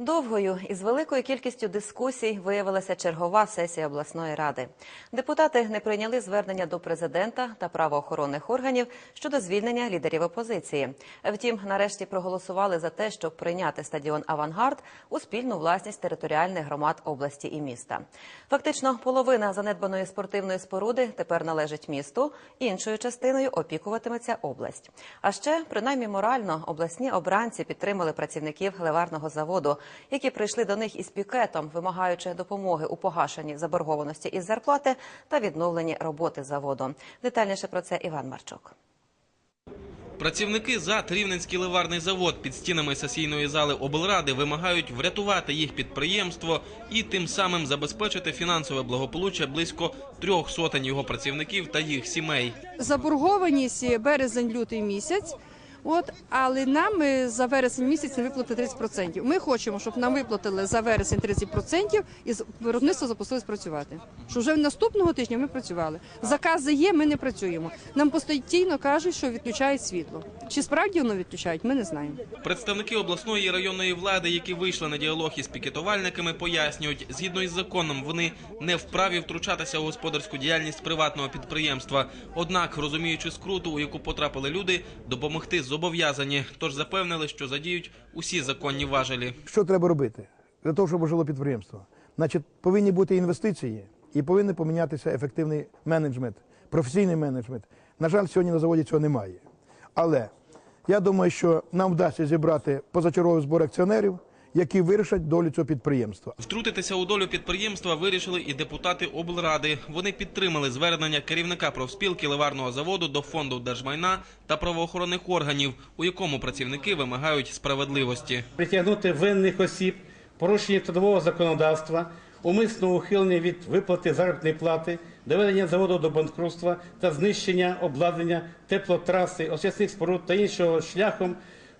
Довгою і з великою кількістю дискусій виявилася чергова сесія обласної ради. Депутати не прийняли звернення до президента та правоохоронних органів щодо звільнення лідерів опозиції. Втім, нарешті проголосували за те, щоб прийняти стадіон Авангард у спільну власність територіальних громад області і міста. Фактично, половина занедбаної спортивної споруди тепер належить місту, іншою частиною опікуватиметься область. А ще, принаймні морально, обласні обранці підтримали працівників леварного заводу, які прийшли до них із пікетом, вимагаючи допомоги у погашенні заборгованості із зарплати та відновленні роботи заводу. Детальніше про це Іван Марчук. Працівники за Рівненський ливарний завод під стінами сесійної зали облради вимагають врятувати їх підприємство і тим самим забезпечити фінансове благополуччя близько трьох сотень його працівників та їх сімей. заборгованість березень-лютий місяць. От, але нам е, за вересень місяць не виплатили 30%. Ми хочемо, щоб нам виплатили за вересень 30% і з- виробництво запустилось працювати. Що вже наступного тижня ми працювали. Закази є, ми не працюємо. Нам постійно кажуть, що відключають світло. Чи справді воно відключають, ми не знаємо. Представники обласної і районної влади, які вийшли на діалог із пікетувальниками, пояснюють, згідно із законом, вони не вправі втручатися у господарську діяльність приватного підприємства. Однак, розуміючи скруту, у яку потрапили люди, допомогти зобов'язані. Тож запевнили, що задіють усі законні важелі. Що треба робити для того, щоб жило підприємство? Значить, повинні бути інвестиції і повинен помінятися ефективний менеджмент, професійний менеджмент. На жаль, сьогодні на заводі цього немає. Але я думаю, що нам вдасться зібрати позачерговий збор акціонерів, які вирішать долю цього підприємства. Втрутитися у долю підприємства вирішили і депутати облради. Вони підтримали звернення керівника профспілки ливарного заводу до фонду держмайна та правоохоронних органів, у якому працівники вимагають справедливості. притягнути винних осіб, порушення трудового законодавства, умисного ухилення від виплати заробітної плати, доведення заводу до банкрутства та знищення обладнання теплотраси, освісних споруд та іншого шляхом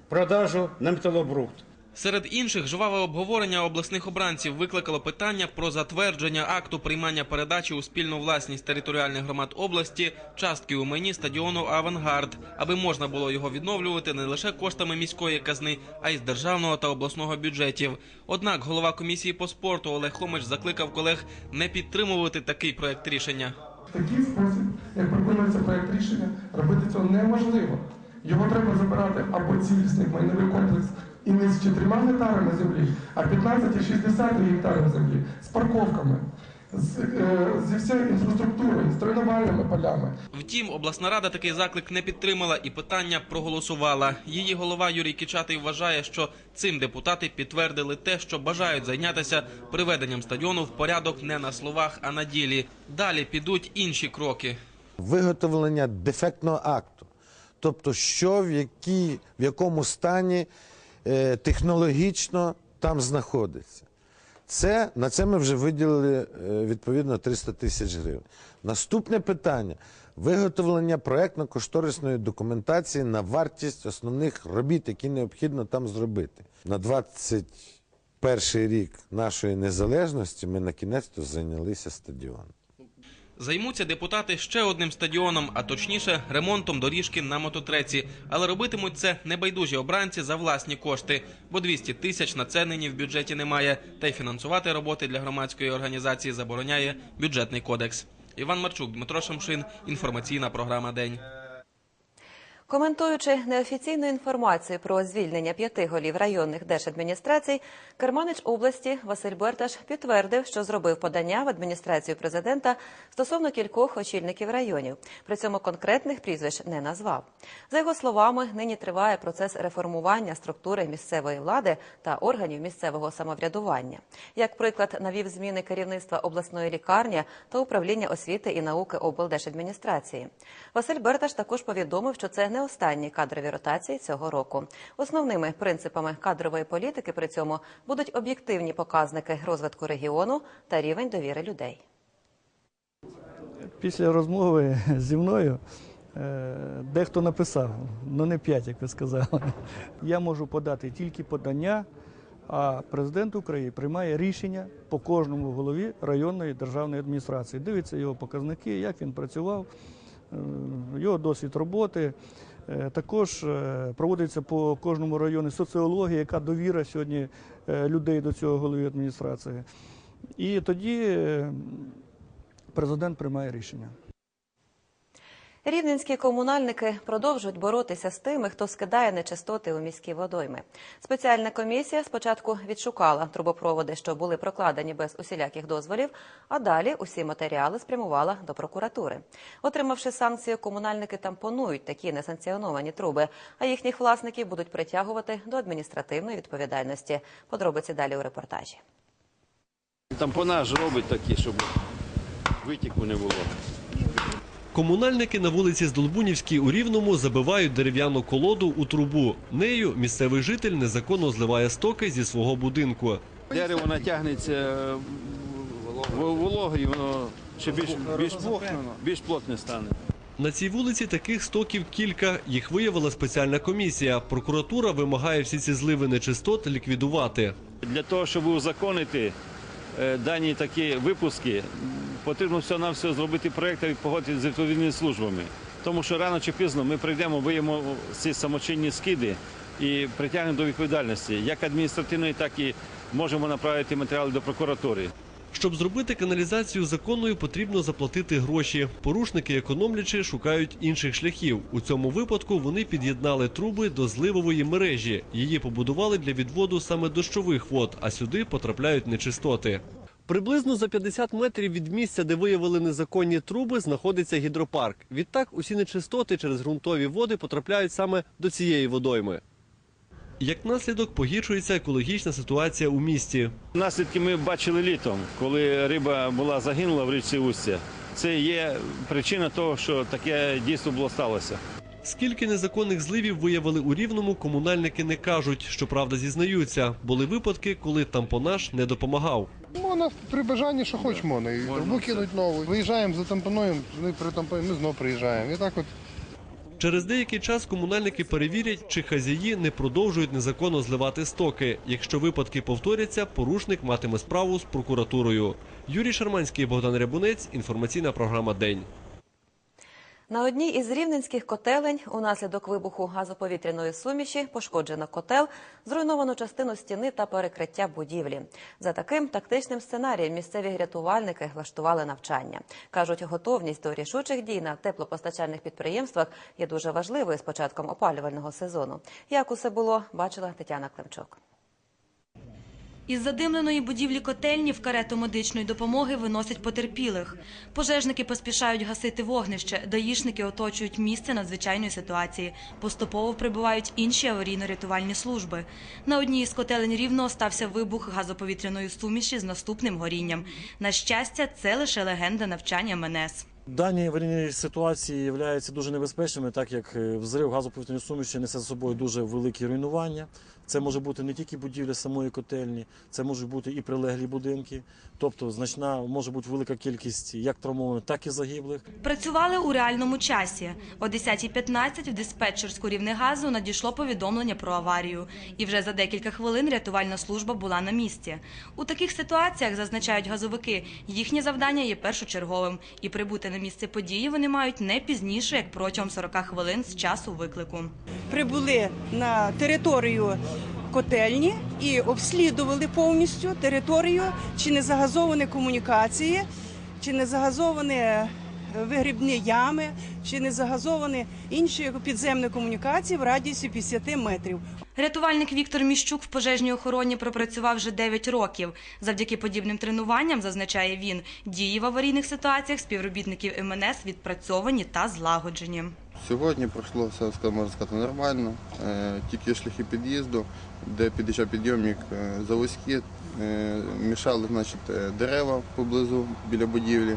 продажу на металобрухт. Серед інших жваве обговорення обласних обранців викликало питання про затвердження акту приймання передачі у спільну власність територіальних громад області частки у майні стадіону Авангард, аби можна було його відновлювати не лише коштами міської казни, а й з державного та обласного бюджетів. Однак голова комісії по спорту Олег Хомич закликав колег не підтримувати такий проект рішення. Такий спосіб, як пропонується проект рішення, робити цього неможливо. Його треба забирати або цілісний майновий комплекс і не з чотирма гектарами землі, а 15 і 60 гектарів землі з парковками, з, е, зі всією інфраструктурою, з тренувальними полями. Втім, обласна рада такий заклик не підтримала і питання проголосувала. Її голова Юрій Кічатий вважає, що цим депутати підтвердили те, що бажають зайнятися приведенням стадіону в порядок не на словах, а на ділі. Далі підуть інші кроки. виготовлення дефектного акту. Тобто, що в, якій, в якому стані технологічно там знаходиться. Це, на це ми вже виділили е, відповідно 300 тисяч гривень. Наступне питання виготовлення проектно-кошторисної документації на вартість основних робіт, які необхідно там зробити. На 21 рік нашої незалежності ми на кінець зайнялися стадіоном. Займуться депутати ще одним стадіоном, а точніше ремонтом доріжки на мототреці. Але робитимуть це небайдужі обранці за власні кошти, бо 200 тисяч на це нині в бюджеті немає. Та й фінансувати роботи для громадської організації забороняє бюджетний кодекс. Іван Марчук, Дмитро Шамшин. Інформаційна програма День. Коментуючи неофіційну інформацію про звільнення п'яти голів районних держадміністрацій, керманич області Василь Берташ підтвердив, що зробив подання в адміністрацію президента стосовно кількох очільників районів. При цьому конкретних прізвищ не назвав. За його словами, нині триває процес реформування структури місцевої влади та органів місцевого самоврядування. Як приклад, навів зміни керівництва обласної лікарні та управління освіти і науки облдержадміністрації. Василь Берташ також повідомив, що це не останні кадрові ротації цього року. Основними принципами кадрової політики при цьому будуть об'єктивні показники розвитку регіону та рівень довіри людей. Після розмови зі мною е, дехто написав, ну не п'ять, як ви сказали. Я можу подати тільки подання, а президент України приймає рішення по кожному голові районної державної адміністрації. Дивиться його показники, як він працював. е, його досвід роботи. Е, Також е, проводиться по кожному району соціологія, яка довіра сьогодні е, людей до цього голови адміністрації. І тоді президент приймає рішення. Рівненські комунальники продовжують боротися з тими, хто скидає нечистоти у міські водойми. Спеціальна комісія спочатку відшукала трубопроводи, що були прокладені без усіляких дозволів, а далі усі матеріали спрямувала до прокуратури. Отримавши санкцію, комунальники тампонують такі несанкціоновані труби, а їхніх власників будуть притягувати до адміністративної відповідальності. Подробиці далі у репортажі. Тампонаж робить такі, щоб витіку не було. Комунальники на вулиці Здолбунівській у Рівному забивають дерев'яну колоду у трубу. Нею місцевий житель незаконно зливає стоки зі свого будинку. Дерево натягнеться в- вологою, воно ще більш, більш, більш плотне стане. На цій вулиці таких стоків кілька. Їх виявила спеціальна комісія. Прокуратура вимагає всі ці зливи нечистот ліквідувати. Для того, щоб узаконити е, дані такі випуски, потрібно все-навсього зробити проєкт і погодити з відповідними службами. Тому що рано чи пізно ми прийдемо, виємо ці самочинні скиди і притягнемо до відповідальності, як адміністративної, так і можемо направити матеріали до прокуратури. Щоб зробити каналізацію законною, потрібно заплатити гроші. Порушники, економлячи, шукають інших шляхів. У цьому випадку вони під'єднали труби до зливової мережі. Її побудували для відводу саме дощових вод, а сюди потрапляють нечистоти. Приблизно за 50 метрів від місця, де виявили незаконні труби, знаходиться гідропарк. Відтак усі нечистоти через ґрунтові води потрапляють саме до цієї водойми. Як наслідок погіршується екологічна ситуація у місті. Наслідки ми бачили літом, коли риба була загинула в річці Устя. Це є причина того, що таке дійство було сталося. Скільки незаконних зливів виявили у Рівному, комунальники не кажуть. Щоправда, зізнаються. Були випадки, коли тампонаж не допомагав. Можна при бажанні, що хоч можна. І трубу кинуть нову. Виїжджаємо, затампонуємо, вони притампонуємо, ми знову приїжджаємо. І так от Через деякий час комунальники перевірять, чи хазяї не продовжують незаконно зливати стоки. Якщо випадки повторяться, порушник матиме справу з прокуратурою. Юрій Шарманський, Богдан Рябунець. Інформаційна програма День. На одній із рівненських котелень унаслідок вибуху газоповітряної суміші пошкоджено котел, зруйновано частину стіни та перекриття будівлі. За таким тактичним сценарієм місцеві рятувальники влаштували навчання. Кажуть, готовність до рішучих дій на теплопостачальних підприємствах є дуже важливою з початком опалювального сезону. Як усе було, бачила Тетяна Климчук. Із задимленої будівлі котельні в карету медичної допомоги виносять потерпілих. Пожежники поспішають гасити вогнище, даїшники оточують місце надзвичайної ситуації. Поступово прибувають інші аварійно-рятувальні служби. На одній із котелень рівно стався вибух газоповітряної суміші з наступним горінням. На щастя, це лише легенда навчання МНС. Дані аварійні ситуації являються дуже небезпечними, так як е, взрив газоповітряної суміші несе за собою дуже великі руйнування. Це може бути не тільки будівля самої котельні, це можуть бути і прилеглі будинки. Тобто значна може бути велика кількість як травмованих, так і загиблих. Працювали у реальному часі. О 10.15 в диспетчерську Рівнегазу надійшло повідомлення про аварію. І вже за декілька хвилин рятувальна служба була на місці. У таких ситуаціях, зазначають газовики, їхнє завдання є першочерговим. І прибути на місце події вони мають не пізніше, як протягом 40 хвилин з часу виклику. прибули на територію котельні і обслідували повністю територію, чи не загазовані комунікації, чи не загазовані е, вигрібні ями, чи не загазовані інші підземні комунікації в радіусі 50 метрів. Рятувальник Віктор Міщук в пожежній охороні пропрацював вже 9 років. Завдяки подібним тренуванням, зазначає він, дії в аварійних ситуаціях співробітників МНС відпрацьовані та злагоджені. Сьогодні пройшло все, можна сказати, нормально. Е, Тільки шляхи під'їзду, де під'їжджав підйомник завозькі, заводські, е, мішали значить, е, дерева поблизу біля будівлі.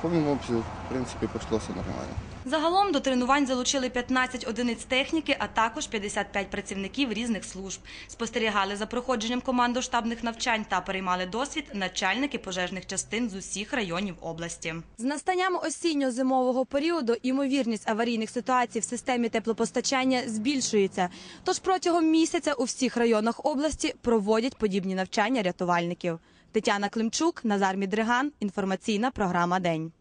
В повному обсязі, в принципі, пройшло все нормально. Загалом до тренувань залучили 15 одиниць техніки, а також 55 працівників різних служб. Спостерігали за проходженням командо-штабних навчань та переймали досвід начальники пожежних частин з усіх районів області. З настанням осінньо-зимового періоду ймовірність аварійних ситуацій в системі теплопостачання збільшується. Тож протягом місяця у всіх районах області проводять подібні навчання рятувальників. Тетяна Климчук, Назар Мідриган. Інформаційна програма День.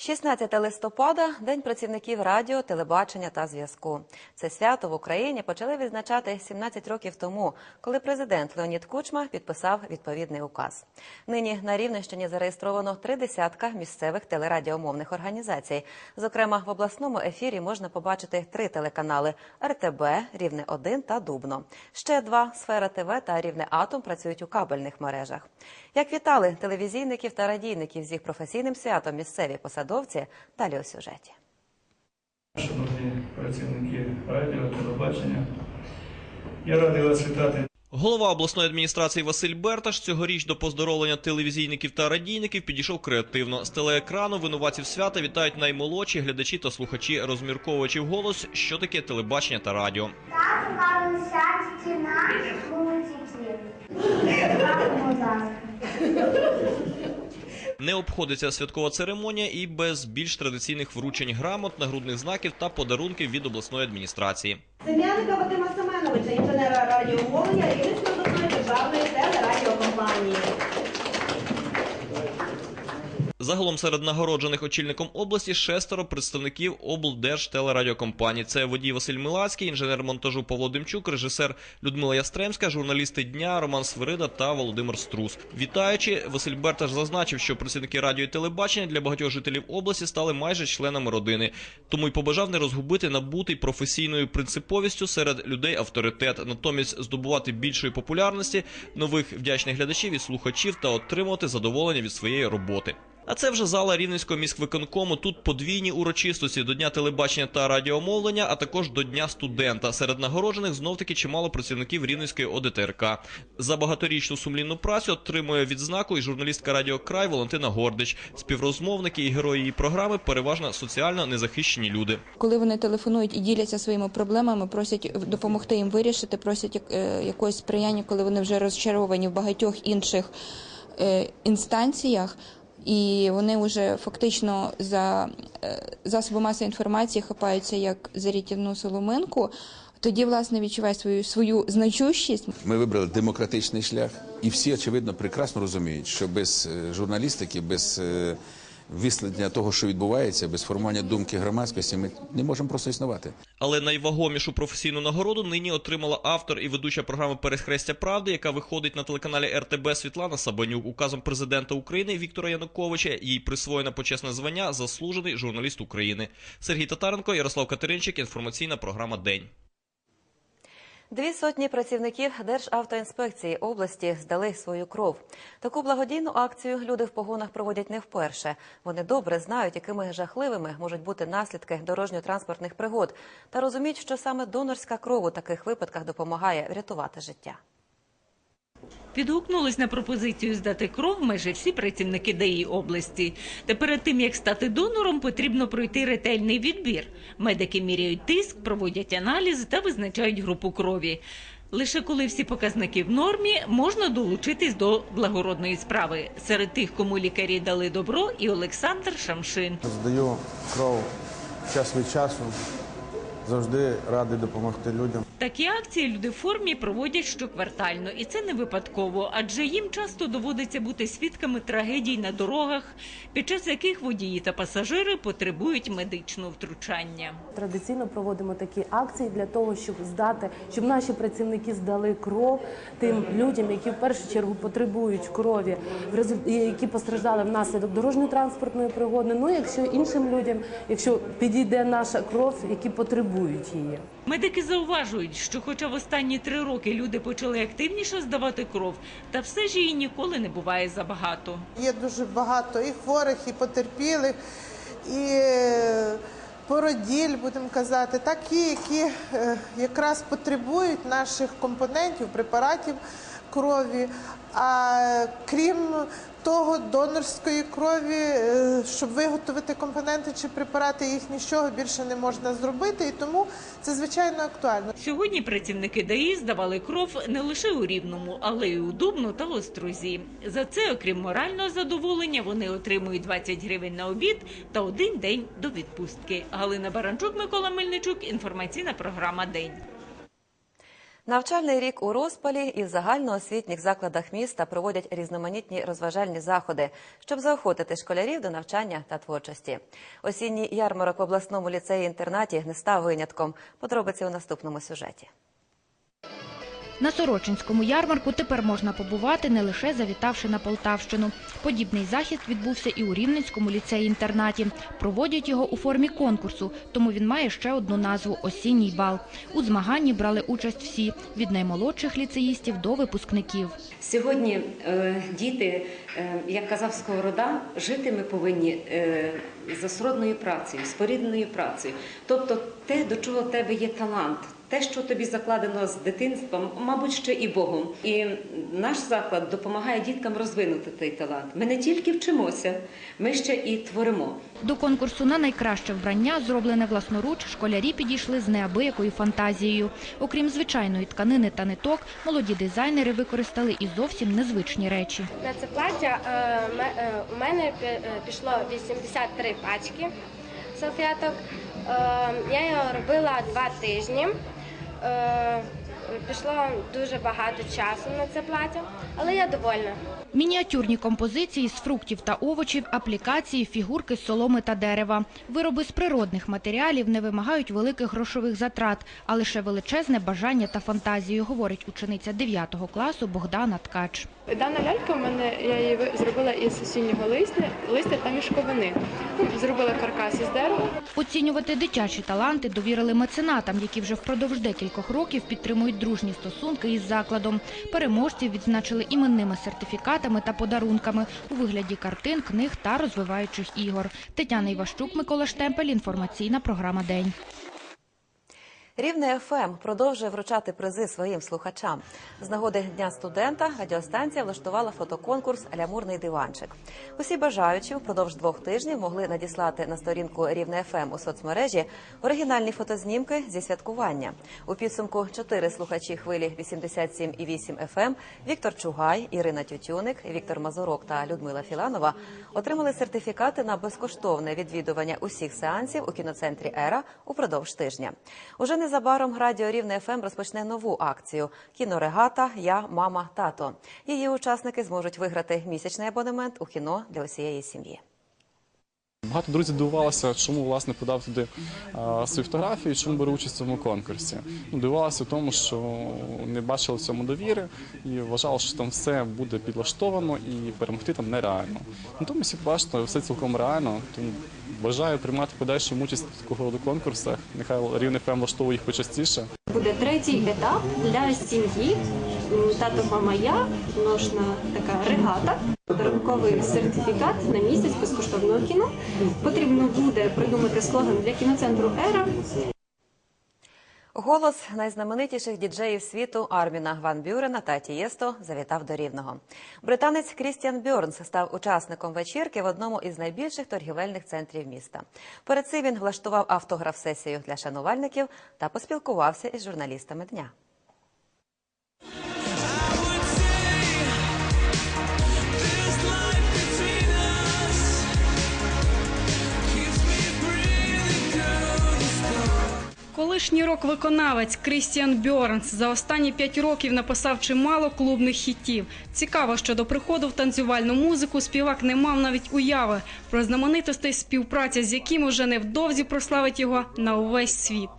16 листопада – День працівників радіо, телебачення та зв'язку. Це свято в Україні почали відзначати 17 років тому, коли президент Леонід Кучма підписав відповідний указ. Нині на Рівненщині зареєстровано три десятка місцевих телерадіомовних організацій. Зокрема, в обласному ефірі можна побачити три телеканали – РТБ, Рівне 1 та Дубно. Ще два – Сфера ТВ та Рівне Атом працюють у кабельних мережах. Як вітали телевізійників та радійників з їх професійним святом місцеві посадовці, далі у сюжеті. Шановні працівники радіо, телебачення, я радий вас вітати. Голова обласної адміністрації Василь Берташ цьогоріч до поздоровлення телевізійників та радійників підійшов креативно. З телеекрану винуватців свята вітають наймолодші глядачі та слухачі, розмірковуючи вголос, що таке телебачення та радіо. Так Не обходиться святкова церемонія і без більш традиційних вручень грамот, нагрудних знаків та подарунків від обласної адміністрації. Сем'яника Вадима Семеновича, інженера радіомовлення і обласної державної телерадіокомпанії. Загалом серед нагороджених очільником області шестеро представників облдержтелерадіокомпаній. Це водій Василь Милацький, інженер монтажу Павло Демчук, режисер Людмила Ястремська, журналісти дня Роман Свирида та Володимир Струс. Вітаючи, Василь Берташ зазначив, що працівники радіо і телебачення для багатьох жителів області стали майже членами родини. Тому й побажав не розгубити набутий професійною принциповістю серед людей авторитет, натомість здобувати більшої популярності, нових вдячних глядачів і слухачів та отримувати задоволення від своєї роботи. А це вже зала Рівненського міськвиконкому. Тут подвійні урочистості до Дня телебачення та радіомовлення, а також до Дня студента. Серед нагороджених знов-таки чимало працівників Рівненської ОДТРК. За багаторічну сумлінну працю отримує відзнаку і журналістка Радіо Край Валентина Гордич. Співрозмовники і герої її програми переважно соціально незахищені люди. Коли вони телефонують і діляться своїми проблемами, просять допомогти їм вирішити, просять е, якогось сприяння, коли вони вже розчаровані в багатьох інших е, інстанціях. І вони вже фактично за е, засоби масової інформації хапаються як за рятівну соломинку. Тоді, власне, відчуває свою свою значущість. Ми вибрали демократичний шлях, і всі, очевидно, прекрасно розуміють, що без е, журналістики, без висвітлення того, що відбувається, без формування думки громадськості, ми не можемо просто існувати. Але найвагомішу професійну нагороду нині отримала автор і ведуча програми Перехрестя правди, яка виходить на телеканалі РТБ Світлана Сабанюк. Указом президента України Віктора Януковича їй присвоєно почесне звання заслужений журналіст України. Сергій Татаренко, Ярослав Катеринчик. Інформаційна програма День. Дві сотні працівників Державтоінспекції області здали свою кров. Таку благодійну акцію люди в погонах проводять не вперше. Вони добре знають, якими жахливими можуть бути наслідки дорожньо-транспортних пригод, та розуміють, що саме донорська кров у таких випадках допомагає врятувати життя. Підгукнулись на пропозицію здати кров майже всі працівники ДАІ області. Та перед тим як стати донором, потрібно пройти ретельний відбір. Медики міряють тиск, проводять аналіз та визначають групу крові. Лише коли всі показники в нормі, можна долучитись до благородної справи. Серед тих, кому лікарі дали добро, і Олександр Шамшин. Здаю кров час від часу. Завжди радий допомогти людям. Такі акції люди в формі проводять щоквартально, і це не випадково, адже їм часто доводиться бути свідками трагедій на дорогах, під час яких водії та пасажири потребують медичного втручання. Традиційно проводимо такі акції для того, щоб здати, щоб наші працівники здали кров тим людям, які в першу чергу потребують крові, які постраждали внаслідок дорожньо-транспортної пригоди. Ну якщо іншим людям, якщо підійде наша кров, які потребують її. Медики зауважують, що, хоча в останні три роки люди почали активніше здавати кров, та все ж її ніколи не буває забагато. Є дуже багато і хворих, і потерпілих, і е, породіль, будемо казати, такі, які е, якраз потребують наших компонентів, препаратів крові. А крім того, донорської крові, е, щоб виготовити компоненти чи препарати, їх нічого більше не можна зробити, і тому це звичайно актуально. Сьогодні працівники ДАІ здавали кров не лише у Рівному, але й у Дубну та Острозі. За це, окрім морального задоволення, вони отримують 20 гривень на обід та один день до відпустки. Галина Баранчук, Микола Мельничук. Інформаційна програма День. Навчальний рік у розпалі і в загальноосвітніх закладах міста проводять різноманітні розважальні заходи, щоб заохотити школярів до навчання та творчості. Осінній ярмарок в обласному ліцеї-інтернаті не став винятком. Подробиці у наступному сюжеті. На Сорочинському ярмарку тепер можна побувати, не лише завітавши на Полтавщину. Подібний захід відбувся і у Рівненському ліцеї-інтернаті. Проводять його у формі конкурсу, тому він має ще одну назву «Осінній бал». У змаганні брали участь всі – від наймолодших ліцеїстів до випускників. Сьогодні е, діти, е, як казав Сковорода, жити ми повинні е, за сродною працею, спорідненою працею. Тобто те, до чого в тебе є талант, те, що тобі закладено з дитинства, мабуть, ще і Богом. І наш заклад допомагає діткам розвинути цей талант. Ми не тільки вчимося, ми ще і творимо. До конкурсу на найкраще вбрання, зроблене власноруч, школярі підійшли з неабиякою фантазією. Окрім звичайної тканини та ниток, молоді дизайнери використали і зовсім незвичні речі. На це плаття е, ме- е, у мене пі- е, пішло 83 пачки салфеток. Я його робила два тижні. Е, Пішло дуже багато часу на це плаття, але я довольна. Мініатюрні композиції з фруктів та овочів, аплікації, фігурки з соломи та дерева. Вироби з природних матеріалів не вимагають великих грошових затрат, а лише величезне бажання та фантазію, говорить учениця 9 класу Богдана Ткач. Дана лялька в мене я її зробила із осіннього листя, листя та мішковини. Ну, зробила каркас із дерева. Оцінювати дитячі таланти довірили меценатам, які вже впродовж декількох років підтримують дружні стосунки із закладом. Переможців відзначили іменними сертифікатами та подарунками у вигляді картин, книг та розвиваючих ігор. Тетяна Іващук, Микола Штемпель. Інформаційна програма День. Рівне ФМ продовжує вручати призи своїм слухачам. З нагоди Дня студента радіостанція влаштувала фотоконкурс Лямурний диванчик. Усі бажаючі впродовж двох тижнів могли надіслати на сторінку Рівне ФМ у соцмережі оригінальні фотознімки зі святкування. У підсумку чотири слухачі хвилі 87,8 ФМ Віктор Чугай, Ірина Тютюник, Віктор Мазурок та Людмила Філанова отримали сертифікати на безкоштовне відвідування усіх сеансів у кіноцентрі Ера упродовж тижня. Уже незабаром радіо Рівне ФМ розпочне нову акцію Кінорегата Я, мама, тато. Її учасники зможуть виграти місячний абонемент у кіно для усієї сім'ї. Багато друзів дивувалося, чому власне подав туди а, свої фотографії, чому беру участь в цьому конкурсі. Ну, дивувалися в тому, що не бачили в цьому довіри і вважали, що там все буде підлаштовано і перемогти там нереально. Натомість, як бачите, все цілком реально. Тому бажаю приймати подальшу участь в такого роду конкурсах. Нехай рівний ФМ влаштовує їх почастіше. Буде третій етап для сім'ї. Тато, мама, я, ножна така регата. Подарунковий сертифікат на місяць безкоштовного кіно. Потрібно буде придумати слоган для кіноцентру Ера. Голос найзнаменитіших діджеїв світу Арміна Ван Бюрена та Тієсто завітав до Рівного. Британець Крістіан Бьорнс став учасником вечірки в одному із найбільших торгівельних центрів міста. Перед цим він влаштував автограф-сесію для шанувальників та поспілкувався із журналістами дня. Колишній рок-виконавець Крістіан Бьорнс за останні п'ять років написав чимало клубних хітів. Цікаво, що до приходу в танцювальну музику співак не мав навіть уяви про знаменитостей, співпраця з якими вже невдовзі прославить його на увесь світ.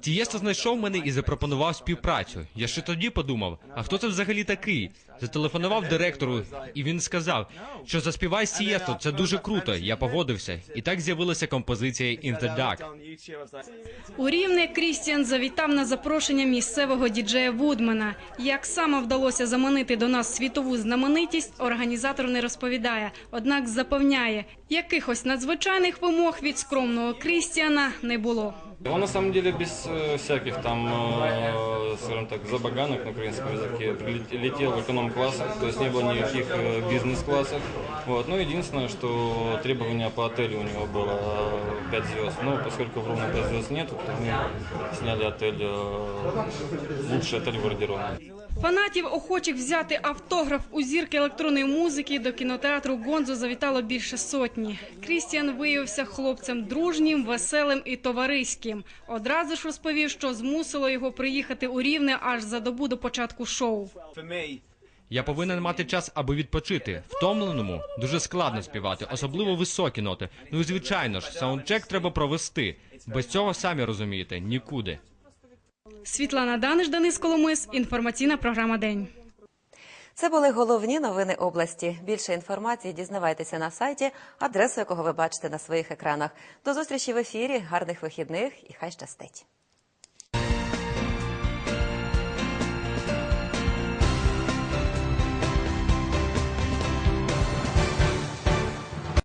Тієсто знайшов мене і запропонував співпрацю. Я ще тоді подумав, а хто це взагалі такий? Зателефонував директору, і він сказав, що заспівай з Тієсто, це дуже круто. Я погодився. І так з'явилася композиція «In the Dark». У Рівне Крістіан завітав на запрошення місцевого діджея Вудмана. Як саме вдалося заманити до нас світову знаменитість, організатор не розповідає. Однак запевняє, якихось надзвичайних вимог від скромного Крістіана не було. Он на самом деле без э, всяких там, э, скажем так, забаганок на украинском языке прилет- летел в эконом эконом-классах, то есть не было никаких э, бизнес-классов. Вот. Ну, единственное, что требование по отелю у него было 5 звезд. Ну, поскольку в Ровно 5 звезд нет, то мы сняли отель, э, лучший отель в городе Ровно. Фанатів, охочих взяти автограф у зірки електронної музики до кінотеатру Гонзо завітало більше сотні. Крістіан виявився хлопцем дружнім, веселим і товариським. Одразу ж розповів, що змусило його приїхати у Рівне аж за добу до початку шоу. Я повинен мати час, аби відпочити. Втомленому дуже складно співати, особливо високі ноти. Ну і звичайно ж, саундчек треба провести. Без цього самі розумієте, нікуди. Світлана Даниш, Денис Коломис. Інформаційна програма День. Це були головні новини області. Більше інформації дізнавайтеся на сайті, адресу якого ви бачите на своїх екранах. До зустрічі в ефірі. Гарних вихідних і хай щастить.